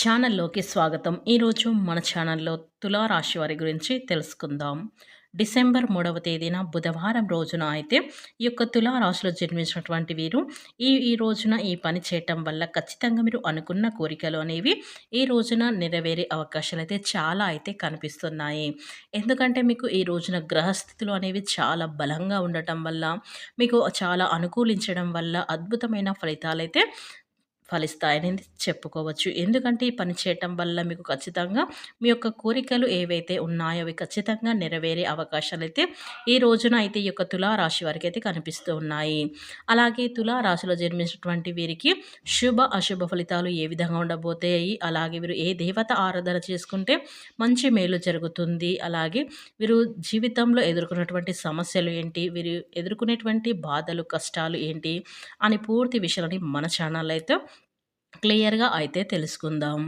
ఛానల్లోకి స్వాగతం. ఈరోజు మన ఛానల్లో తులారాశి వారి గురించి తెలుసుకుందాం. డిసెంబర్ మూడవ తేదీన బుధవారం రోజున అయితే ఈ యొక్క తులారాశిలో జన్మించినటువంటి వీరు ఈ ఈ రోజున ఈ పని చేయటం వల్ల ఖచ్చితంగా మీరు అనుకున్న కోరికలు అనేవి ఈ రోజున నెరవేరే అవకాశాలు అయితే చాలా అయితే కనిపిస్తున్నాయి. ఎందుకంటే మీకు ఈ రోజున గ్రహస్థితులు అనేవి చాలా బలంగా ఉండటం వల్ల మీకు చాలా అనుకూలించడం వల్ల అద్భుతమైన ఫలితాలు అయితే ఫలిస్తాయని చెప్పుకోవచ్చు. ఎందుకంటే ఈ పని చేయటం వల్ల మీకు ఖచ్చితంగా మీ యొక్క కోరికలు ఏవైతే ఉన్నాయో అవి ఖచ్చితంగా నెరవేరే అవకాశాలు అయితే ఈ రోజున అయితే ఈ యొక్క తులారాశి వారికి అయితే కనిపిస్తూ ఉన్నాయి. అలాగే తులారాశిలో జన్మించినటువంటి వీరికి శుభ అశుభ ఫలితాలు ఏ విధంగా ఉండబోతాయి? అలాగే వీరు ఏ దేవత ఆరాధన చేసుకుంటే మంచి మేలు జరుగుతుంది? అలాగే వీరు జీవితంలో ఎదుర్కొన్నటువంటి సమస్యలు ఏంటి? వీరు ఎదుర్కొనేటువంటి బాధలు కష్టాలు ఏంటి? అని పూర్తి విషయాలని మన ఛానల్ అయితే క్లియర్గా అయితే తెలుసుకుందాం.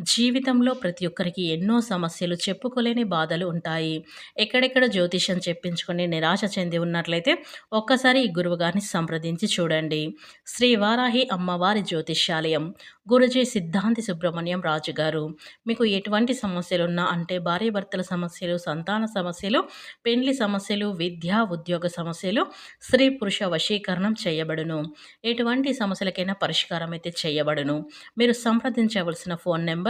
జీవితంలో ప్రతి ఒక్కరికి ఎన్నో సమస్యలు చెప్పుకోలేని బాధలు ఉంటాయి. ఎక్కడెక్కడ జ్యోతిష్యం చెప్పించుకొని నిరాశ చెంది ఉన్నట్లయితే ఒక్కసారి ఈ గురువుగారిని సంప్రదించి చూడండి. శ్రీ వారాహి అమ్మవారి జ్యోతిష్యాలయం గురుజీ సిద్ధాంతి సుబ్రహ్మణ్యం రాజు గారు. మీకు ఎటువంటి సమస్యలు ఉన్నా అంటే భార్యాభర్తల సమస్యలు సంతాన సమస్యలు పెండ్లి సమస్యలు విద్యా ఉద్యోగ సమస్యలు స్త్రీ పురుష వశీకరణం చేయబడును. ఎటువంటి సమస్యలకైనా పరిష్కారం అయితే చేయబడును. మీరు సంప్రదించవలసిన phone number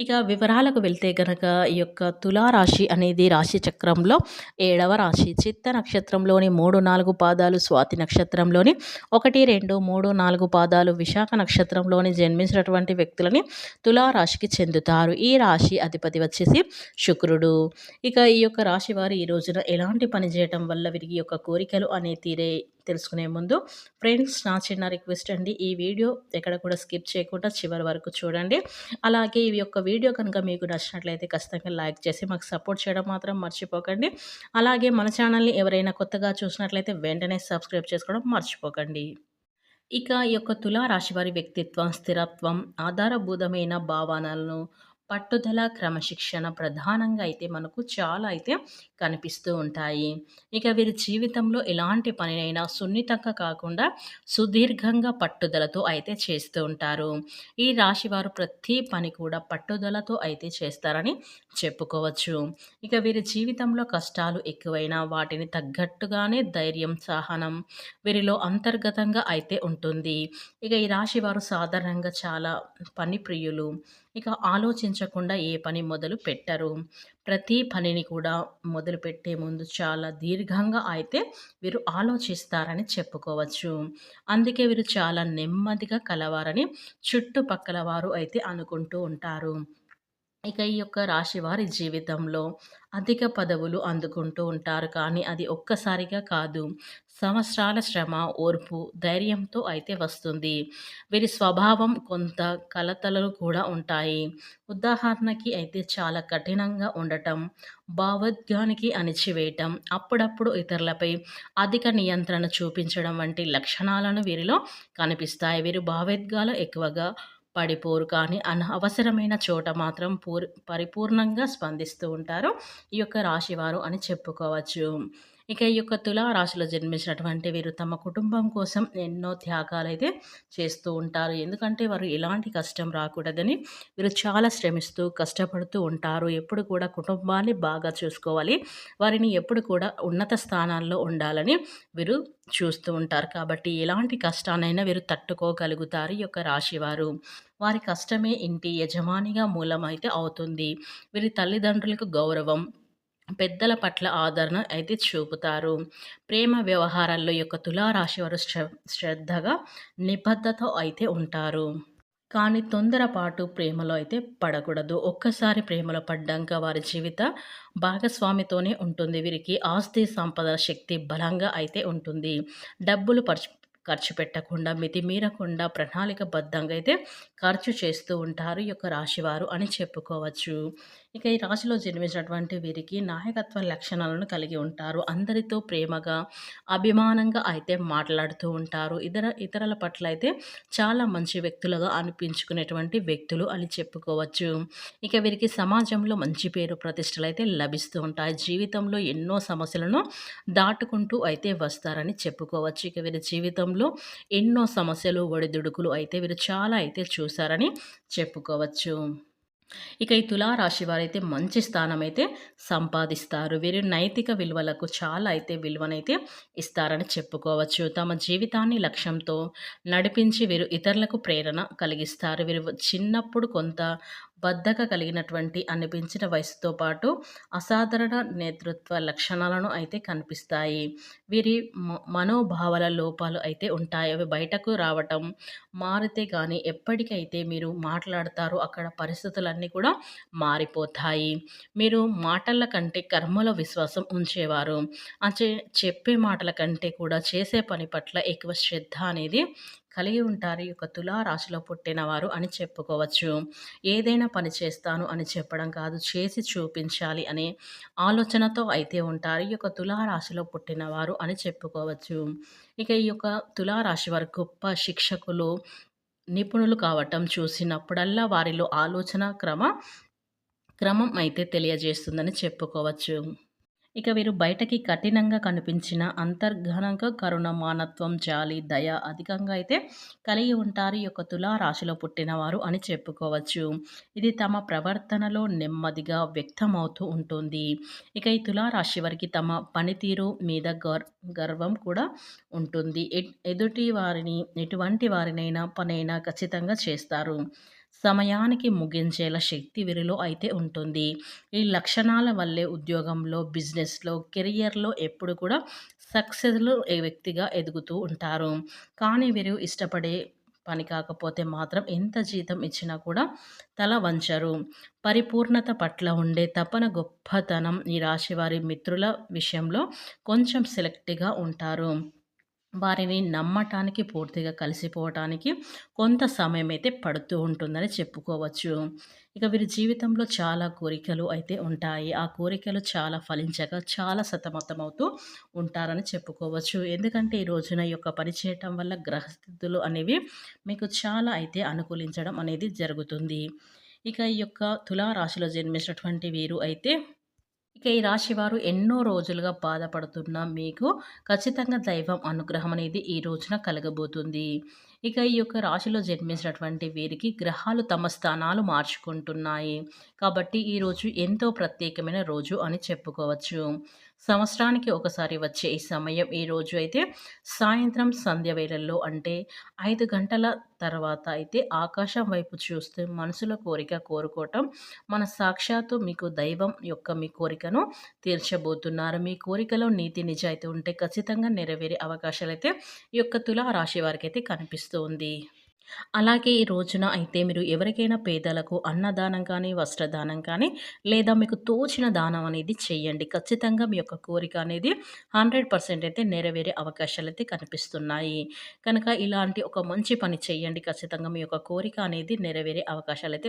ఇక వివరాలకు వెళ్తే గనక ఈ యొక్క తులారాశి అనేది రాశి చక్రంలో ఏడవ రాశి. చిత్త నక్షత్రంలోని మూడు నాలుగు పాదాలు స్వాతి నక్షత్రంలోని ఒకటి రెండు మూడు నాలుగు పాదాలు విశాఖ నక్షత్రంలోని జన్మించినటువంటి వ్యక్తులని తులారాశికి చెందుతారు. ఈ రాశి అధిపతి వచ్చేసి శుక్రుడు. ఇక ఈ యొక్క రాశి వారు ఈ రోజున ఎలాంటి పని చేయటం వల్ల వీరికి యొక్క కోరికలు అనే తీరే తెలుసుకునే ముందు ఫ్రెండ్స్ నా చిన్న రిక్వెస్ట్ అండి. ఈ వీడియో ఎక్కడ కూడా స్కిప్ చేయకుండా చివరి వరకు చూడండి. అలాగే ఈ యొక్క వీడియో కనుక మీకు నచ్చినట్లయితే ఖచ్చితంగా లైక్ చేసి మాకు సపోర్ట్ చేయడం మాత్రం మర్చిపోకండి. అలాగే మన ఛానల్ని ఎవరైనా కొత్తగా చూసినట్లయితే వెంటనే సబ్స్క్రైబ్ చేసుకోవడం మర్చిపోకండి. ఇక ఈ యొక్క తులారాశి వారి వ్యక్తిత్వం స్థిరత్వం ఆధారభూతమైన భావనలను పట్టుదల క్రమశిక్షణ ప్రధానంగా అయితే మనకు చాలా అయితే కనిపిస్తూ ఉంటాయి. ఇక వీరి జీవితంలో ఎలాంటి పనినైనా సున్నితంగా కాకుండా సుదీర్ఘంగా పట్టుదలతో అయితే చేస్తూ ఉంటారు. ఈ రాశి వారు ప్రతి పని కూడా పట్టుదలతో అయితే చేస్తారని చెప్పుకోవచ్చు. ఇక వీరి జీవితంలో కష్టాలు ఎక్కువైనా వాటిని తగ్గట్టుగానే ధైర్యం సహనం వీరిలో అంతర్గతంగా అయితే ఉంటుంది. ఇక ఈ రాశి వారు సాధారణంగా చాలా పని ప్రియులు ఇక ఆలోచించకుండా ఏ పని మొదలు పెట్టరు. ప్రతి పనిని కూడా మొదలుపెట్టే ముందు చాలా దీర్ఘంగా అయితే వీరు ఆలోచిస్తారని చెప్పుకోవచ్చు. అందుకే వీరు చాలా నెమ్మదిగా కలవారని చుట్టుపక్కల వారు అయితే అనుకుంటూ ఉంటారు. ఇక ఈ యొక్క రాశి వారి జీవితంలో అధిక పదవులు అందుకుంటూ ఉంటారు. కానీ అది ఒక్కసారిగా కాదు. సంవత్సరాల శ్రమ ఓర్పు ధైర్యంతో అయితే వస్తుంది. వీరి స్వభావం కొంత కలతలు కూడా ఉంటాయి. ఉదాహరణకి అయితే చాలా కఠినంగా ఉండటం భావోద్గానికి అణిచివేయటం అప్పుడప్పుడు ఇతరులపై అధిక నియంత్రణ చూపించడం వంటి లక్షణాలను వీరిలో కనిపిస్తాయి. వీరు భావోద్గాలు ఎక్కువగా పడిపోరు కానీ అనవసరమైన చోట మాత్రం పూర్ పరిపూర్ణంగా స్పందిస్తూ ఉంటారు. ఈ యొక్క రాశివారు అని చెప్పుకోవచ్చు. ఇక ఈ యొక్క తులారాశిలో జన్మించినటువంటి వీరు తమ కుటుంబం కోసం ఎన్నో త్యాగాలు అయితే చేస్తూ ఉంటారు. ఎందుకంటే వారు ఎలాంటి కష్టం రాకూడదని వీరు చాలా శ్రమిస్తూ కష్టపడుతూ ఉంటారు. ఎప్పుడు కూడా కుటుంబాన్ని బాగా చూసుకోవాలి. వారిని ఎప్పుడు కూడా ఉన్నత స్థానాల్లో ఉండాలని వీరు చూస్తూ ఉంటారు. కాబట్టి ఎలాంటి కష్టానైనా వీరు తట్టుకోగలుగుతారు ఈ యొక్క రాశివారు వారి కష్టమే ఇంటి యజమానిగా మూలమైతే అవుతుంది. వీరి తల్లిదండ్రులకు గౌరవం పెద్దల పట్ల ఆదరణ అయితే చూపుతారు. ప్రేమ వ్యవహారాల్లో యొక్క తులారాశి వారు శ్రద్ధగా నిబద్ధత అయితే ఉంటారు. కానీ తొందరపాటు ప్రేమలో అయితే పడకూడదు. ఒక్కసారి ప్రేమలో పడ్డాక వారి జీవిత భాగస్వామితోనే ఉంటుంది. వీరికి ఆస్తి సంపద శక్తి బలంగా అయితే ఉంటుంది. డబ్బులు పరచు ఖర్చు పెట్టకుండా మితిమీరకుండా ప్రణాళికబద్ధంగా అయితే ఖర్చు చేస్తూ ఉంటారు ఈ యొక్క రాశివారు అని చెప్పుకోవచ్చు. ఇక ఈ రాశిలో జన్మించినటువంటి వీరికి నాయకత్వ లక్షణాలను కలిగి ఉంటారు. అందరితో ప్రేమగా అభిమానంగా అయితే మాట్లాడుతూ ఉంటారు. ఇతర ఇతరుల పట్ల అయితే చాలా మంచి వ్యక్తులుగా అనిపించుకునేటువంటి వ్యక్తులు అని చెప్పుకోవచ్చు. ఇక వీరికి సమాజంలో మంచి పేరు ప్రతిష్టలు అయితే లభిస్తూ ఉంటాయి. జీవితంలో ఎన్నో సమస్యలను దాటుకుంటూ అయితే వస్తారని చెప్పుకోవచ్చు. ఇక వీరి జీవితంలో ఎన్నో సమస్యలు ఒడిదుడుకులు అయితే వీరు చాలా అయితే చూశారని చెప్పుకోవచ్చు. ఇక ఈ తులారాశి వారైతే మంచి స్థానం అయితే సంపాదిస్తారు. వీరు నైతిక విలువలకు చాలా అయితే విలువనైతే ఇస్తారని చెప్పుకోవచ్చు. తమ జీవితాన్ని లక్ష్యంతో నడిపించి వీరు ఇతరులకు ప్రేరణ కలిగిస్తారు. వీరు చిన్నప్పుడు కొంత బద్ధక కలిగినటువంటి అనిపించిన వయసుతో పాటు అసాధారణ నేతృత్వ లక్షణాలను అయితే కనిపిస్తాయి. వీరి మనోభావాల లోపాలు అయితే ఉంటాయి. అవి బయటకు రావటం మారితే కానీ ఎప్పటికైతే మీరు మాట్లాడతారో అక్కడ పరిస్థితులన్నీ కూడా మారిపోతాయి. మీరు మాటల కంటే కర్మల విశ్వాసం ఉంచేవారు. అంటే చెప్పే మాటల కంటే కూడా చేసే పని పట్ల ఎక్కువ శ్రద్ధ అనేది కలిగి ఉంటారు. ఈ యొక్క తులారాశిలో పుట్టినవారు అని చెప్పుకోవచ్చు. ఏదైనా పని చేస్తాను అని చెప్పడం కాదు చేసి చూపించాలి అనే ఆలోచనతో అయితే ఉంటారు. ఈ యొక్క తులారాశిలో పుట్టినవారు అని చెప్పుకోవచ్చు. ఇక ఈ యొక్క తులారాశి వారు గొప్ప శిక్షకులు నిపుణులు కావటం చూసినప్పుడల్లా వారిలో ఆలోచన క్రమ క్రమం అయితే తెలియజేస్తుందని చెప్పుకోవచ్చు. ఇక వీరు బయటకి కఠినంగా కనిపించిన అంతర్ఘనంగా కరుణ మానత్వం జాలి దయ అధికంగా అయితే కలిగి ఉంటారు ఈ యొక్క తులారాశిలో పుట్టినవారు అని చెప్పుకోవచ్చు. ఇది తమ ప్రవర్తనలో నెమ్మదిగా వ్యక్తమవుతూ ఉంటుంది. ఇక ఈ తులారాశి వారికి తమ పనితీరు మీద గర్ గర్వం కూడా ఉంటుంది. ఎదుటి వారిని ఎటువంటి వారినైనా పనైనా ఖచ్చితంగా చేస్తారు. సమయానికి ముగించేలా శక్తి వీరిలో అయితే ఉంటుంది. ఈ లక్షణాల వల్లే ఉద్యోగంలో బిజినెస్లో కెరియర్లో ఎప్పుడు కూడా సక్సెస్లో వ్యక్తిగా ఎదుగుతూ ఉంటారు. కానీ వీరు ఇష్టపడే పని కాకపోతే మాత్రం ఎంత జీతం ఇచ్చినా కూడా తల వంచరు. పరిపూర్ణత పట్ల ఉండే తపన గొప్పతనం ఈ రాశివారి మిత్రుల విషయంలో కొంచెం సెలెక్ట్గా ఉంటారు. వారిని నమ్మటానికి పూర్తిగా కలిసిపోవటానికి కొంత సమయం అయితే పడుతూ ఉంటుందని చెప్పుకోవచ్చు. ఇక వీరి జీవితంలో చాలా కోరికలు అయితే ఉంటాయి. ఆ కోరికలు చాలా ఫలించక చాలా సతమతమవుతూ ఉంటారని చెప్పుకోవచ్చు. ఎందుకంటే ఈ రోజున ఈ యొక్క పని చేయటం వల్ల గ్రహస్థితులు అనేవి మీకు చాలా అయితే అనుకూలించడం అనేది జరుగుతుంది. ఇక ఈ యొక్క తులారాశిలో జన్మించినటువంటి వీరు అయితే ఇక ఈ రాశి వారు ఎన్నో రోజులుగా బాధపడుతున్న మీకు ఖచ్చితంగా దైవం అనుగ్రహం అనేది ఈ రోజున కలగబోతుంది. ఇక ఈ యొక్క రాశిలో జన్మించినటువంటి వీరికి గ్రహాలు తమ స్థానాలు మార్చుకుంటున్నాయి. కాబట్టి ఈరోజు ఎంతో ప్రత్యేకమైన రోజు అని చెప్పుకోవచ్చు. సంవత్సరానికి ఒకసారి వచ్చే ఈ సమయం ఈ రోజు అయితే సాయంత్రం సంధ్య వేళల్లో అంటే ఐదు గంటల తర్వాత అయితే ఆకాశం వైపు చూస్తే మనసులో కోరిక కోరుకోవటం మన సాక్షాత్తు మీకు దైవం యొక్క మీ కోరికను తీర్చబోతున్నారు. మీ కోరికలో నీతి నిజాయితీ ఉంటే ఖచ్చితంగా నెరవేరే అవకాశాలు అయితే ఈ యొక్క తులా రాశి వారికి అయితే కనిపిస్తుంది అలాగే ఈ రోజున అయితే మీరు ఎవరికైనా పేదలకు అన్నదానం కానీ వస్త్రదానం కానీ లేదా మీకు తోచిన దానం అనేది చేయండి. ఖచ్చితంగా మీ యొక్క కోరిక అనేది హండ్రెడ్ పర్సెంట్ అయితే నెరవేరే అవకాశాలు అయితే కనిపిస్తున్నాయి. కనుక ఇలాంటి ఒక మంచి పని చేయండి. ఖచ్చితంగా మీ యొక్క కోరిక అనేది నెరవేరే అవకాశాలు అయితే